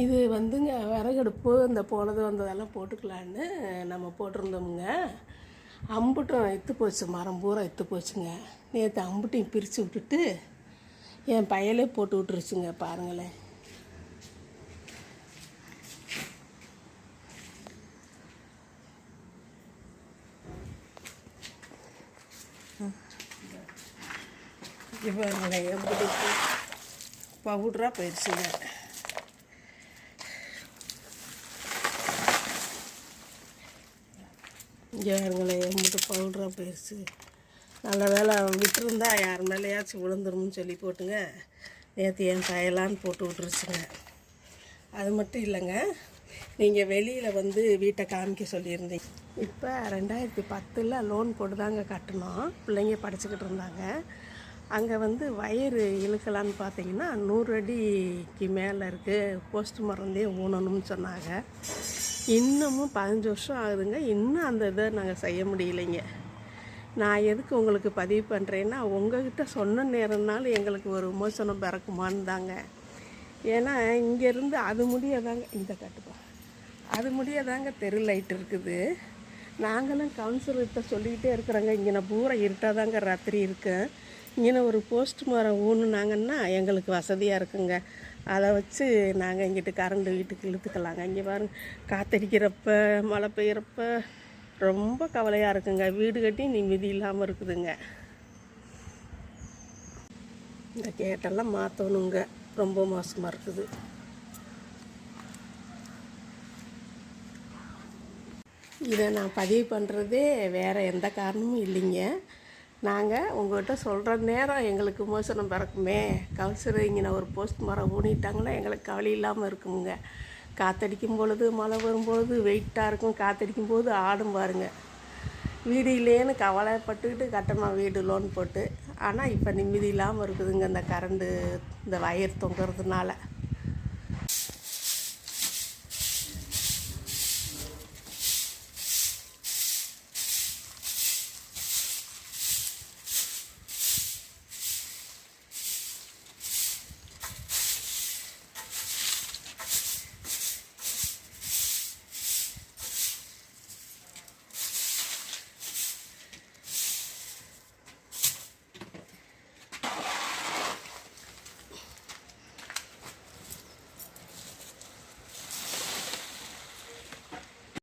இது வந்துங்க விறகடுப்பு இந்த போனது வந்ததெல்லாம் போட்டுக்கலான்னு நம்ம போட்டிருந்தோமுங்க. அம்புட்டும் எத்து போச்சு மரம் பூரா எத்து போச்சுங்க. நேற்று அம்புட்டையும் பிரித்து விட்டுட்டு என் பையலே போட்டு விட்டுருச்சுங்க பாருங்களேன். இப்போ எப்படி பவுட்ராக போயிடுச்சுங்க. இங்கே மட்டும் எம்பிட்டு பவுட்ராக போயிடுச்சு நல்ல வேலை விட்டுருந்தா யார் மேலேயாச்சும் விழுந்துரும்னு சொல்லி போட்டுங்க. நேற்று என் தயலான்னு போட்டு விட்டுருச்சுங்க. அது மட்டும் இல்லைங்க நீங்கள் வெளியில் வந்து வீட்டை காமிக்க சொல்லியிருந்தீங்க. இப்போ ரெண்டாயிரத்தி பத்தில் லோன் போட்டு தாங்க கட்டினோம் பிள்ளைங்க படிச்சுக்கிட்டு இருந்தாங்க. அங்கே வந்து வயிறு இழுக்கலான்னு பார்த்தீங்கன்னா நூறு அடிக்கு மேலே இருக்குது போஸ்ட் மரந்தே ஊனணும்னு சொன்னாங்க. இன்னமும் பதினஞ்சு வருஷம் ஆகுதுங்க. இன்னும் அந்த இதை நாங்கள் செய்ய முடியலைங்க. நான் எதுக்கு உங்களுக்கு பதிவு பண்ணுறேன்னா உங்ககிட்ட சொன்ன நேரம்னாலும் எங்களுக்கு ஒரு விமோசனம் பிறக்குமான்னு தாங்க. ஏன்னா இங்கேருந்து அது முடியாதாங்க. இந்த கட்டுப்பா. அது முடியாதாங்க தெரு லைட் இருக்குது. நாங்களும் கவுன்சிலர்கிட்ட சொல்லிக்கிட்டே இருக்கிறோங்க. இங்கே நான் பூரா இருட்டாக தாங்க ராத்திரி இருக்கேன் இங்கே ஒரு போஸ்ட் மரம் ஊனுனாங்கன்னா எங்களுக்கு வசதியாக இருக்குங்க. அதை வச்சு நாங்கள் இங்கிட்டு கரண்ட் வீட்டுக்கு இழுத்துக்கலாங்க. இங்கே பாருங்க காத்தடிக்கிறப்ப மழை பெய்கிறப்ப ரொம்ப கவலையாக இருக்குங்க. வீடு கட்டி நிம்மதி இல்லாமல் இருக்குதுங்க. இந்த கேட்டெல்லாம் மாற்றணுங்க ரொம்ப மோசமாக இருக்குது. இதை நான் பதிவு பண்ணுறதே வேறு எந்த காரணமும் இல்லைங்க. நாங்கள் உங்கள்கிட்ட சொல்கிற நேரம் எங்களுக்கு விமோசனம் பிறக்குமே. கவுன்சிலிங்கின இங்கே ஒரு போஸ்ட் மரம் ஊனிட்டாங்கன்னா எங்களுக்கு கவலை இல்லாமல் இருக்குங்க. காற்றடிக்கும் பொழுது மழை வரும் பொழுது வெயிட்டாக இருக்கும். காற்றடிக்கும் போது ஆடும் பாருங்க. வீடு இல்லையேன்னு கவலைப்பட்டுக்கிட்டு கட்டணும் வீடு லோன் போட்டு. ஆனால் இப்போ நிம்மதி இல்லாமல் இருக்குதுங்க இந்த கரண்டு இந்த வயர் தொங்குறதுனால.